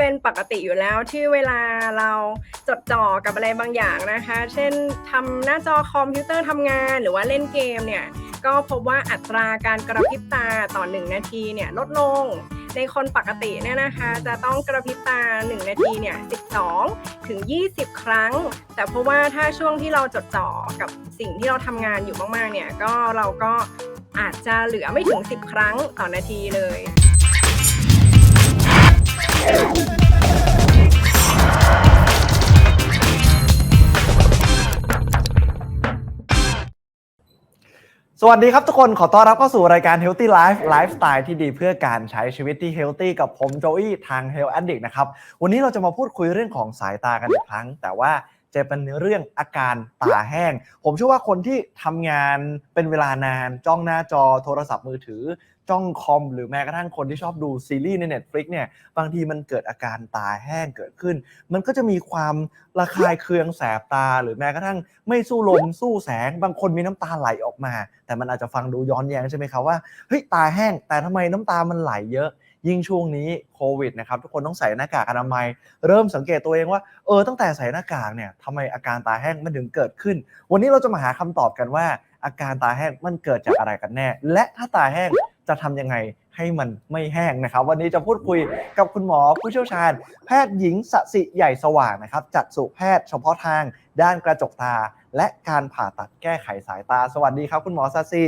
เป็นปกติอยู่แล้วที่เวลาเราจดจ่อกับอะไรบางอย่างนะคะ เช่นทำหน้าจอคอมพิวเตอร์ทำงานหรือว่าเล่นเกมเนี่ยก็พบว่าอัตราการกระพริบตาต่อ 1 นาทีเนี่ยลดลง ในคนปกติเนี่ยนะคะ จะต้องกระพริบตา 1 นาทีเนี่ย 12 ถึง 20 ครั้ง แต่เพราะว่าถ้าช่วงที่เราจดจ่อกับสิ่งที่เราทำงานอยู่มากๆเนี่ยก็เราก็อาจจะเหลือไม่ถึง 10 ครั้งต่อนาทีเลย สวัสดีครับทุกคนขอต้อนรับเข้าสู่รายการ Healthy Life ไลฟ์สไตล์ที่ดีเพื่อการใช้ชีวิตที่ Healthy กับผมโจอี้ทาง Health Addict นะครับ วันนี้เราจะมาพูดคุยเรื่องของสายตากันอีกครั้ง แต่ว่า จะเป็นเรื่องอาการตาแห้ง ผมเชื่อว่าคนที่ทำงานเป็นเวลานาน จ้องหน้าจอโทรศัพท์มือถือ จ้องคอม หรือแม้กระทั่งคนที่ชอบดูซีรีส์ใน Netflix เนี่ยบางทีมันเกิดอาการตาแห้งเกิดขึ้น มันก็จะมีความระคายเคืองแสบตา หรือแม้กระทั่งไม่สู้ลมสู้แสง บางคนมีน้ำตาไหลออกมา แต่มันอาจจะฟังดูย้อนแย้งใช่ไหมครับว่าเฮ้ยตาแห้งแต่ทำไมน้ำตามันไหลเยอะ ยิ่งช่วงนี้โควิดนะครับทุกคนต้องใส่หน้ากากอนามัย เริ่มสังเกตตัวเองว่าเออตั้งแต่ใส่หน้ากากเนี่ยทำไมอาการตาแห้งมันถึงเกิดขึ้น วันนี้เราจะมาหาคำตอบกันว่า อาการตาแห้งมันเกิดจากอะไรกันแน่ และถ้าตาแห้งจะทำยังไงให้มันไม่แห้งนะครับ วันนี้จะพูดคุยกับคุณหมอผู้เชี่ยวชาญ แพทย์หญิงสสิใหญ่สว่างนะครับจัดสุแพทย์เฉพาะทางด้านกระจกตา และการผ่าตัดแก้ไขสายตา สวัสดีครับ คุณหมอสสิ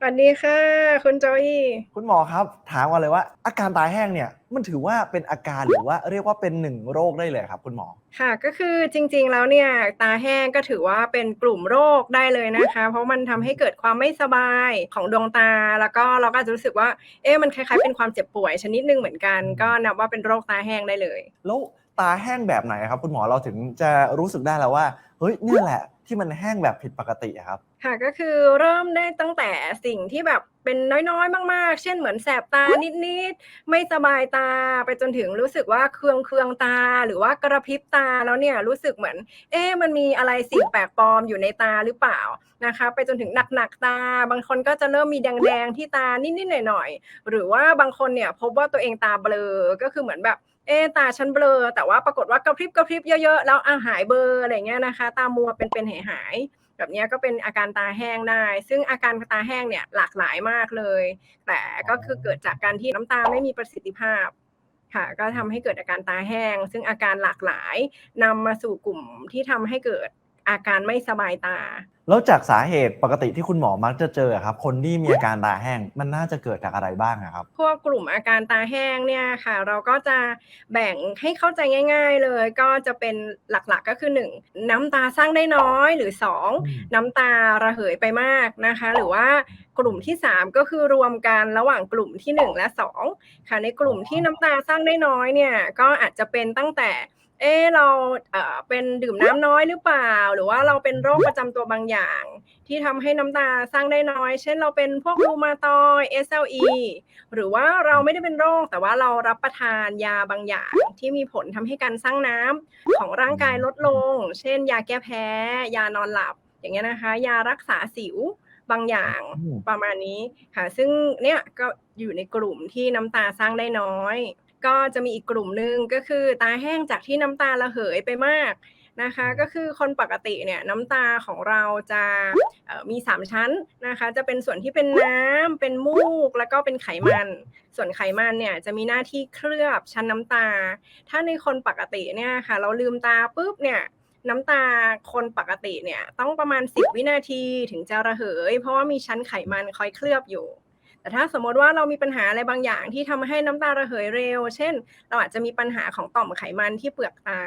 สวัสดีค่ะ คุณโจอี้คุณหมอครับ ถามกันเลยว่า อาการตาแห้งเนี่ยมันถือว่าเป็นอาการหรือว่าเรียกว่าเป็นหนึ่งโรคได้เลยครับ คุณหมอ ค่ะ ก็คือจริงๆแล้วเนี่ยตาแห้งก็ถือว่าเป็นกลุ่มโรคได้เลยนะคะ เพราะมันทำให้เกิดความไม่สบายของดวงตา แล้วก็เราก็อาจจะรู้สึกว่า เอ๊ะมันคล้ายๆเป็นความเจ็บป่วยชนิดหนึ่งเหมือนกัน ก็นับว่าเป็นโรคตาแห้งได้เลยแล้วตาแห้งแบบไหนครับ คุณหมอเราถึงจะรู้สึกได้แล้วว่าเฮ้ยเนี่ยแหละที่มันแห้งแบบผิดปกติอะครับค่ะก็คือเริ่มได้ตั้งแต่สิ่งที่แบบเป็นน้อยๆ มาก ๆ เช่นเหมือนแสบตานิดๆ ไม่สบายตาไปจนถึงรู้สึกว่าเคืองเคืองๆตาหรือว่ากระพริบตาแล้วเนี่ยรู้สึกเหมือน เอ๊ะมันมีอะไรสิ่งแปลกปลอมอยู่ในตาหรือเปล่านะคะ ไปจนถึงหนักๆตา บางคนก็จะเริ่มมีแดงๆที่ตานิดๆหน่อยๆหรือว่าบางคนเนี่ยพบว่าตัวเองตาเบลอก็คือเหมือนแบบเอ๊ะตาฉันเบลอ แต่ว่าปรากฏว่ากระพริบกระพริบเยอะๆแล้วอาหายเบลออะไรเงี้ยนะคะ ตามัวเป็นๆหายๆ แบบนี้ก็เป็นอาการตาแห้งได้ ซึ่งอาการตาแห้งเนี่ยหลากหลายมากเลย แต่ก็คือเกิดจากการที่น้ำตาไม่มีประสิทธิภาพค่ะ ก็ทำให้เกิดอาการตาแห้ง ซึ่งอาการหลากหลายนำมาสู่กลุ่มที่ทำให้เกิด อาการไม่สบายตา แล้วจากสาเหตุปกติที่คุณหมอมักจะเจอครับ คนที่มีอาการตาแห้งมันน่าจะเกิดจากอะไรบ้างอะครับ พวกกลุ่มอาการตาแห้งเนี่ยค่ะ เราก็จะแบ่งให้เข้าใจง่าย ๆ เลย ก็จะเป็นหลักๆก็คือ 1 น้ำตาสร้างได้น้อยหรือ 2 น้ำตาระเหยไปมากนะคะ หรือว่ากลุ่มที่ 3 ก็คือรวมกันระหว่างกลุ่มที่ 1 และ 2 ค่ะในกลุ่มที่น้ำตาสร้างได้น้อยเนี่ยก็อาจจะเป็นตั้งแต่ เออเราเออเป็นดื่มน้ำน้อยหรือเปล่า หรือว่าเราเป็นโรคประจำตัวบางอย่าง ที่ทำให้น้ำตาสร้างได้น้อย เช่น เราเป็นพวกรูมาตอยด์ SLE หรือว่าเราไม่ได้เป็นโรค แต่ว่าเรารับประทานยาบางอย่าง ที่มีผลทำให้การสร้างน้ำของร่างกายลดลง เช่น ยาแก้แพ้ ยานอนหลับ อย่างเงี้ยนะคะ ยารักษาสิวบางอย่างประมาณนี้ค่ะซึ่งเนี่ยก็อยู่ในกลุ่มที่น้ำตาสร้างได้น้อย ก็จะมีอีกกลุ่มหนึ่งก็คือตาแห้งจากที่น้ำตาระเหยไปมากนะคะ ก็คือคนปกติเนี่ยน้ำตาของเราจะเอ่อมี 3 ชั้นนะคะ จะเป็นส่วนที่เป็นน้ำเป็นมูกแล้วก็เป็นไขมัน ส่วนไขมันเนี่ยจะมีหน้าที่เคลือบชั้นน้ำตา ถ้าในคนปกติเนี่ยค่ะ เราลืมตาปุ๊บเนี่ยน้ำตาคนปกติเนี่ยต้องประมาณ 10 วินาทีถึงจะระเหย เพราะว่ามีชั้นไขมันคอยเคลือบอยู่ แต่ถ้าสมมติว่าเรามีปัญหาอะไรบางอย่างที่ทำให้น้ำตาระเหยเร็ว เช่น เราอาจจะมีปัญหาของต่อมไขมันที่เปลือกตา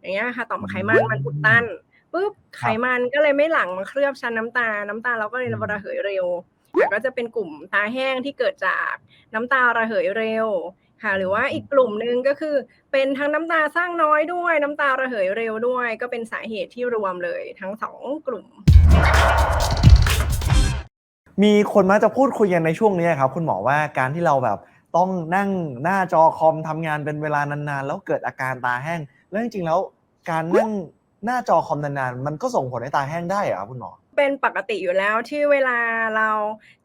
อย่างเงี้ยค่ะต่อมไขมันมันอุดตันปุ๊บไขมันก็เลยไม่หลั่งมาเคลือบชั้นน้ำตา น้ำตาเราก็เลยระเหยเร็วแต่ก็จะเป็นกลุ่มตาแห้งที่เกิดจากน้ำตาระเหยเร็วค่ะ หรือว่าอีกกลุ่มหนึ่งก็คือ เป็นทั้งน้ำตาสร้างน้อยด้วย น้ำตาระเหยเร็วด้วย ก็เป็นสาเหตุที่รวมเลยทั้งสองกลุ่ม มีคนมาจะพูดคุยกันในช่วงนี้ครับ คุณหมอว่าการที่เราแบบต้องนั่งหน้าจอคอมทำงานเป็นเวลานานๆ แล้วเกิดอาการตาแห้ง แล้วจริงๆแล้วการนั่งหน้าจอคอมนานๆมันก็ส่งผลให้ตาแห้งได้เหรอครับคุณหมอ เป็นปกติอยู่แล้วที่เวลาเรา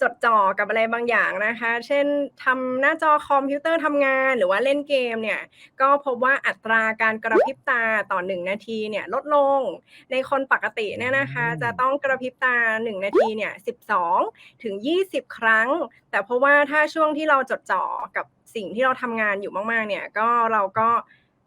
จดจ่อกับอะไรบางอย่างนะคะ เช่นทำหน้าจอคอมพิวเตอร์ทำงานหรือว่าเล่นเกมเนี่ยก็พบว่าอัตราการกระพริบตาต่อ 1 นาทีเนี่ยลดลง ในคนปกติเนี่ยนะคะอืมจะต้องกระพริบตา 1 นาทีเนี่ย12 ถึง 20 ครั้ง แต่เพราะว่าถ้าช่วงที่เราจดจ่อกับสิ่งที่เราทำงานอยู่มากๆเนี่ยก็เราก็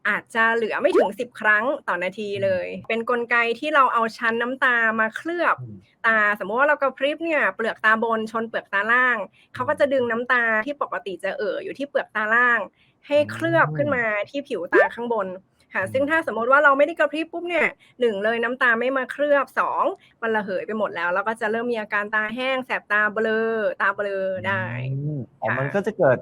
อาจจะเหลือไม่ถึง 10 ครั้งต่อนาทีเลย เป็นกลไกที่เราเอาชั้นน้ำตามาเคลือบอืมตา สมมุติว่าเรากระพริบเนี่ยเปลือกตาบนชนเปลือกตาล่าง เขาก็จะดึงน้ำตาที่ปกติจะเอ่ออยู่ที่เปลือกตาล่าง ให้เคลือบขึ้นมาที่ผิวตาข้างบนค่ะซึ่งถ้าสมมติว่าเราไม่ได้กระพริบปุ๊บเนี่ยหนึ่งเลยน้ำตาไม่มาเคลือบสองมันระเหยไปหมดแล้ว แล้วก็จะเริ่มมีอาการตาแห้งแสบตาเบลอตาเบลอได้อืมอ๋อค่ะมันก็จะเกิด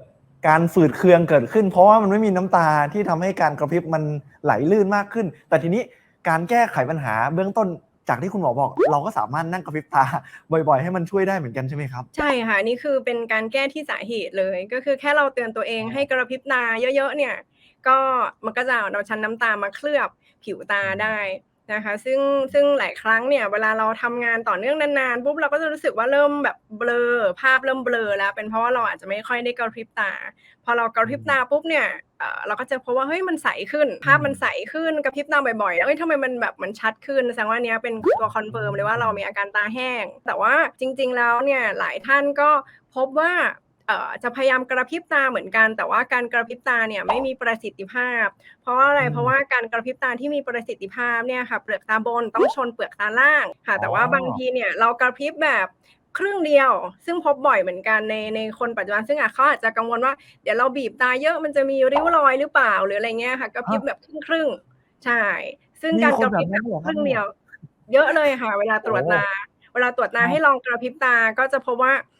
การฝืดเคืองเกิดขึ้น เพราะว่ามันไม่มีน้ำตาที่ทำให้การกระพริบมันไหลลื่นมากขึ้น แต่ทีนี้การแก้ไขปัญหาเบื้องต้นจากที่คุณหมอบอก เราก็สามารถนั่งกระพริบตาบ่อยๆ ให้มันช่วยได้เหมือนกันใช่ไหมครับ ใช่ค่ะนี่คือเป็นการแก้ที่สาเหตุเลย ก็คือแค่เราเตือนตัวเองอ๋อให้กระพริบตาเยอะๆเนี่ย ก็มันก็จะเอาชั้นน้ำตามาเคลือบผิวตาได้ นะคะซึ่งซึ่งหลายครั้งเนี่ยเวลาเราทำงานต่อเนื่องนานๆปุ๊บเราก็จะรู้สึกว่าเริ่มแบบเบลอภาพเริ่มเบลอแล้ว เป็นเพราะว่าเราอาจจะไม่ค่อยได้กระพริบตา พอเรากระพริบตาปุ๊บเนี่ยเอ่อเราก็จะพบว่าเฮ้ยมันใสขึ้น ภาพมันใสขึ้นกระพริบตาบ่อยๆแล้วเอ้ยทำไมมันแบบมันชัดขึ้นแสดงว่าอันเนี้ยเป็นตัวคอนเฟิร์มเลยว่าเรามีอาการตาแห้ง แต่ว่าจริง ๆ แล้วเนี่ยหลายท่านก็พบว่าเอ่อ จะพยายามกระพริบตาเหมือนกัน แต่ว่าการกระพริบตาเนี่ยไม่มีประสิทธิภาพ เพราะว่าอะไรอืมเพราะว่าการกระพริบตาที่มีประสิทธิภาพเนี่ยค่ะเปลือกตาบนต้องชนเปลือกตาล่างค่ะ แต่ว่าอ๋อบางทีเนี่ยเรากระพริบแบบครึ่งเดียวซึ่งพบบ่อยเหมือนกันในในคนปัจจุบันซึ่งอาจเขาอาจจะกังวลว่าเดี๋ยวเราบีบตาเยอะมันจะมีริ้วรอยหรือเปล่าหรืออะไรเงี้ยค่ะกระพริบแบบครึ่งครึ่งๆใช่ ซึ่งมีการคนกระพริบแบบแบนั้นบเหรอคครับรึ่งเดียว เยอะเลยค่ะ เวลาตรวจโอ้ตาเวลาตรวจตาครับให้ลองกระพริบตาก็จะพบว่าเอ่อ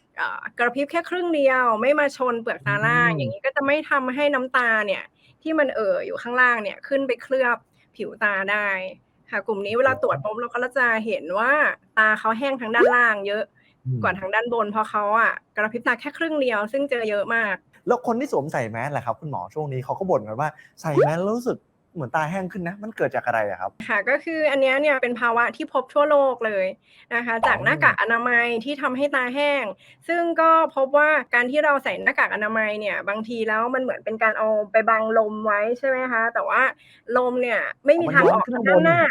กระพริบแค่ครึ่งเดียว ไม่มาชนเปลือกตาล่างอืมอย่างนี้ก็จะไม่ทำให้น้ำตาเนี่ย ที่มันเอ่ออยู่ข้างล่างเนี่ยขึ้นไปเคลือบผิวตาได้ ค่ะ กลุ่มนี้เวลาตรวจปุ๊บเราก็จะเห็นว่าตาเขาแห้งทางด้านล่างเยอะอืมกว่าทางด้านบนเพราะเขาอะกระพริบตาแค่ครึ่งเดียว ซึ่งเจอเยอะมาก แล้วคนที่สวมใส่แมสแหละครับคุณหมอช่วงนี้เขาก็บ่นกันว่าใส่แมสแล้วรู้สึก เหมือนตาแห้งขึ้นนะ มันเกิดจากอะไรอะครับ ค่ะก็คืออันเนี้ยเนี่ยเป็นภาวะที่พบทั่วโลกเลยนะคะ จากอ๋อหน้ากากอนามัยที่ทำให้ตาแห้ง ซึ่งก็พบว่าการที่เราใส่หน้ากากอนามัยเนี่ยบางทีแล้วมันเหมือนเป็นการเอาไปบังลมไว้ใช่ไหมคะ แต่ว่าลมเนี่ยไม่มีทางออกทางด้านหน้า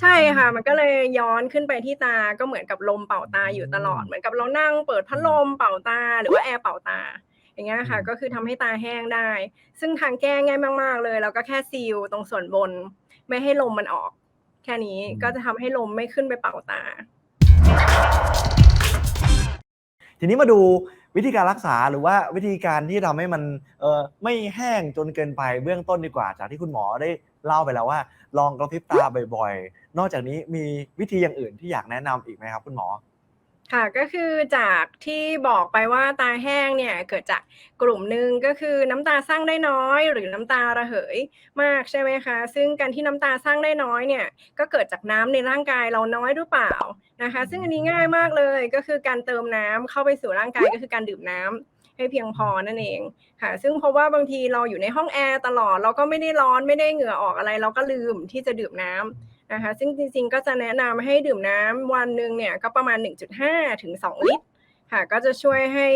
ใช่ค่ะ มันก็เลยย้อนขึ้นไปที่ตาก็เหมือนกับลมเป่าตาอยู่ตลอดเหมือนกับเรานั่งเปิดพัดลมเป่าตาหรือว่าแอร์เป่าตา อย่างเงี้ยค่ะอืมก็คือทำให้ตาแห้งได้ ซึ่งทางแก้ง่ายมาก ๆ เลยเราก็แค่ซีลตรงส่วนบน ไม่ให้ลมมันออก แค่นี้อืมก็จะทำให้ลมไม่ขึ้นไปเป่าตา ทีนี้มาดูวิธีการรักษาหรือว่าวิธีการที่ทำให้มันเออไม่แห้งจนเกินไปเบื้องต้นดีกว่า จากที่คุณหมอได้เล่าไปแล้วว่า ลองกระพริบตาบ่อยๆ นอกจากนี้มีวิธีอย่างอื่นที่อยากแนะนำอีกไหมครับ คุณหมอ ค่ะ ก็คือจากที่บอกไปว่าตาแห้งเนี่ยเกิดจากกลุ่มหนึ่งก็คือน้ำตาสร้างได้น้อย หรือน้ำตาระเหยมากใช่ไหมคะ ซึ่งการที่น้ำตาสร้างได้น้อยเนี่ยก็เกิดจากน้ำในร่างกายเราน้อยหรือเปล่านะคะ ซึ่งอันนี้ง่ายมากเลยก็คือการเติมน้ำเข้าไปสู่ร่างกายก็คือการดื่มน้ำให้เพียงพอนั่นเองค่ะ ซึ่งเพราะว่าบางทีเราอยู่ในห้องแอร์ตลอดเราก็ไม่ได้ร้อนไม่ได้เหงื่อออกอะไร เราก็ลืมที่จะดื่มน้ำ นะคะซึ่งจริงๆก็จะแนะนำให้ดื่มน้ำวันหนึ่งเนี่ยก็ประมาณ 1.5 ถึง 2 ลิตรค่ะก็จะช่วยให้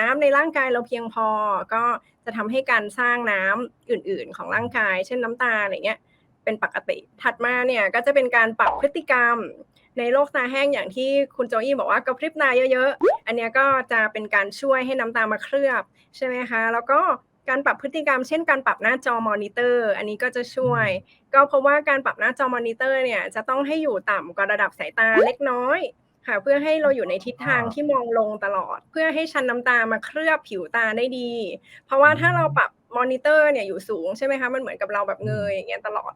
น้ำในร่างกายเราเพียงพอ ก็จะทำให้การสร้างน้ำอื่น ๆ ของร่างกาย เช่นน้ำตาอะไรเงี้ยเป็นปกติ ถัดมาเนี่ยก็จะเป็นการปรับพฤติกรรม ในโรคตาแห้งอย่างที่คุณโจอี้บอกว่ากระพริบตาเยอะ ๆ อันนี้ก็จะเป็นการช่วยให้น้ำตามาเคลือบใช่ไหมคะ แล้วก็ การปรับพฤติกรรมเช่นการปรับหน้าจอมอนิเตอร์ อันนี้ก็จะช่วย ก็เพราะว่าการปรับหน้าจอมอนิเตอร์เนี่ยจะต้องให้อยู่ต่ำกว่าระดับสายตาเล็กน้อยค่ะเพื่อให้เราอยู่ในทิศทางอ่าที่มองลงตลอด เพื่อให้ชั้นน้ำตามาเคลือบผิวตาได้ดี เพราะว่าถ้าเราปรับมอนิเตอร์เนี่ยอยู่สูงใช่ไหมคะมันเหมือนกับเราแบบเงยอย่างเงี้ยตลอด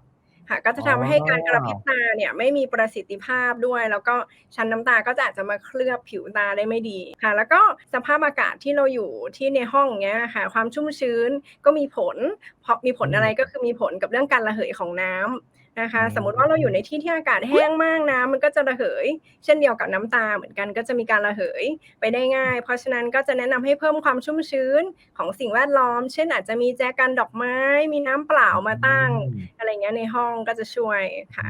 ค่ะก็จะทำให้การกระพริบตาเนี่ยไม่มีประสิทธิภาพด้วย แล้วก็ชั้นน้ำตาก็จะอาจจะมาเคลือบผิวตาได้ไม่ดีค่ะ แล้วก็สภาพอากาศที่เราอยู่ที่ในห้องเงี้ยค่ะ ความชุ่มชื้นก็มีผล เพราะมีผลอะไรก็คือมีผลกับเรื่องการระเหยของน้ำ นะคะอืมสมมติว่าเราอยู่ในที่ที่อากาศแห้งมากน้ำมันก็จะระเหย เช่นเดียวกับน้ำตาเหมือนกันก็จะมีการระเหยไปได้ง่าย เพราะฉะนั้นก็จะแนะนำให้เพิ่มความชุ่มชื้นของสิ่งแวดล้อม เช่นอาจจะมีแจกันดอกไม้ มีน้ำเปล่ามาตั้งอืมอะไรเงี้ยในห้องก็จะช่วยค่ะ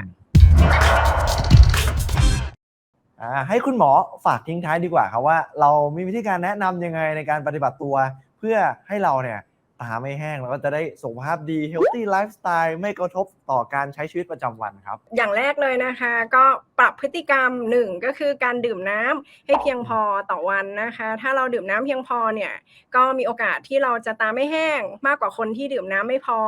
อ่าให้คุณหมอฝากทิ้งท้ายดีกว่าครับว่า เรามีวิธีการแนะนำยังไงในการปฏิบัติตัว เพื่อให้เราเนี่ย ตาไม่แห้งแล้วก็จะได้สุขภาพดี healthy lifestyle ไม่กระทบต่อการใช้ชีวิตประจำวันครับ อย่างแรกเลยนะคะ ก็ปรับพฤติกรรมหนึ่งก็คือการดื่มน้ำให้เพียงพอต่อวันนะคะ ถ้าเราดื่มน้ำเพียงพอเนี่ย ก็มีโอกาสที่เราจะตาไม่แห้งมากกว่าคนที่ดื่มน้ำไม่พอ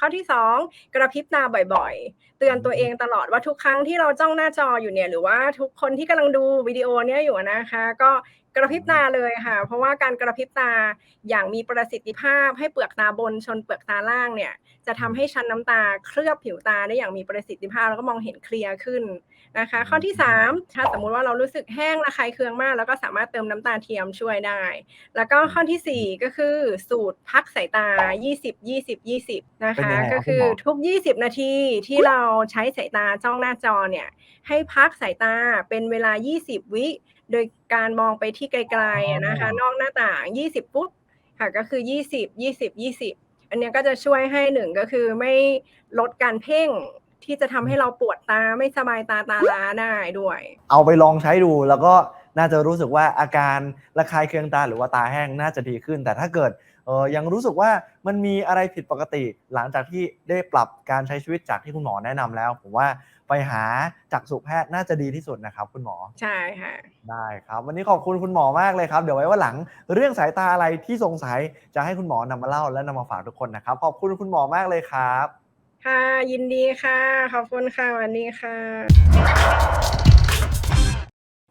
ข้อที่สองกระพริบตาบ่อยๆเตือนตัวเองตลอดว่าทุกครั้งที่เราจ้องหน้าจออยู่เนี่ยหรือว่าทุกคนที่กำลังดูวิดีโอเนี้ยอยู่นะคะ ก็กระพริบตาเลยค่ะ เพราะว่าการกระพริบตาอย่างมีประสิทธิภาพให้เปลือกตาบนชนเปลือกตาล่างเนี่ย จะทำให้ชั้นน้ำตาเคลือบผิวตาได้อย่างมีประสิทธิภาพแล้วก็มองเห็นเคลียร์ขึ้น นะคะ ข้อที่ 3 ถ้าสมมุติว่าเรารู้สึกแห้งระคายเคืองมาก แล้วก็สามารถเติมน้ำตาเทียมช่วยได้ แล้วก็ข้อทีสี่ 4 ก็คือสูตรพักสายตา 20 20 20 นะเป็นคะยังไงครับก็คือคุณหมอทุก 20 นาทีที่เราใช้สายตาจ้องหน้าจอเนี่ยให้พักสายตาเป็นเวลา 20 วิ โดยการมองไปที่ไกลๆอะนะคะ นอกหน้าต่าง 20 ปุ๊บค่ะก็คือ 20 20 20 อันเนี้ยก็จะช่วยให้หนึ่งก็คือไม่ลดการเพ่ง ที่จะทำให้เราปวดตาไม่สบายตาตาล้าได้ด้วย เอาไปลองใช้ดูแล้วก็น่าจะรู้สึกว่าอาการระคายเคืองตาหรือว่าตาแห้งน่าจะดีขึ้น แต่ถ้าเกิดเออยังรู้สึกว่ามันมีอะไรผิดปกติ หลังจากที่ได้ปรับการใช้ชีวิตจากที่คุณหมอแนะนำแล้ว ผมว่าไปหาจักษุแพทย์น่าจะดีที่สุดนะครับคุณหมอ ใช่ค่ะ ได้ครับ วันนี้ขอบคุณคุณหมอมากเลยครับ เดี๋ยวไว้ว่าหลังเรื่องสายตาอะไรที่สงสัยจะให้คุณหมอนำมาเล่าและนำมาฝากทุกคนนะครับ ขอบคุณคุณหมอมากเลยครับ ค่ะยินดีค่ะ ขอบคุณค่ะวันนี้ค่ะ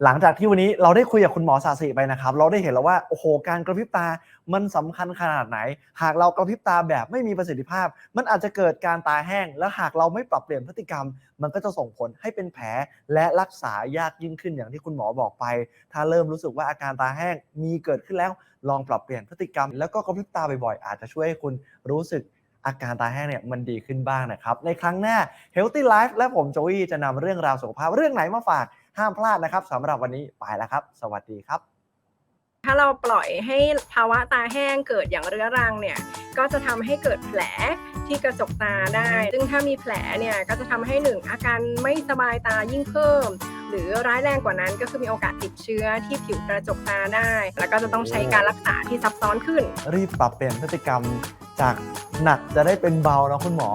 หลังจากที่วันนี้เราได้คุยกับคุณหมอสาสิไปนะครับ เราได้เห็นแล้วว่าโอ้โหการกระพริบตามันสำคัญขนาดไหน หากเรากระพริบตาแบบไม่มีประสิทธิภาพ มันอาจจะเกิดการตาแห้ง และหากเราไม่ปรับเปลี่ยนพฤติกรรม มันก็จะส่งผลให้เป็นแผลและรักษายากยิ่งขึ้นอย่างที่คุณหมอบอกไป ถ้าเริ่มรู้สึกว่าอาการตาแห้งมีเกิดขึ้นแล้ว ลองปรับเปลี่ยนพฤติกรรม แล้วก็กระพริบตาบ่อยๆอาจจะช่วยให้คุณรู้สึก อาการตาแห้งเนี่ยมันดีขึ้นบ้างนะครับ ในครั้งหน้า Healthy Life และผมโจวี่จะนำเรื่องราวสุขภาพเรื่องไหนมาฝากห้ามพลาดนะครับสำหรับวันนี้ไปแล้วครับ สวัสดีครับ ถ้าเราปล่อยให้ภาวะตาแห้งเกิดอย่างเรื้อรังเนี่ยก็จะทำให้เกิดแผลที่กระจกตาได้ ซึ่งถ้ามีแผลเนี่ยก็จะทำให้หนึ่งอาการไม่สบายตายิ่งเพิ่ม หรือร้ายแรงกว่านั้นก็คือมีโอกาสติดเชื้อที่ผิวกระจกตาได้ แล้วก็จะต้องใช้การรักษาที่ซับซ้อนขึ้น รีบปรับเปลี่ยนพฤติกรรม จากหนักจะได้เป็นเบานะคุณหมอ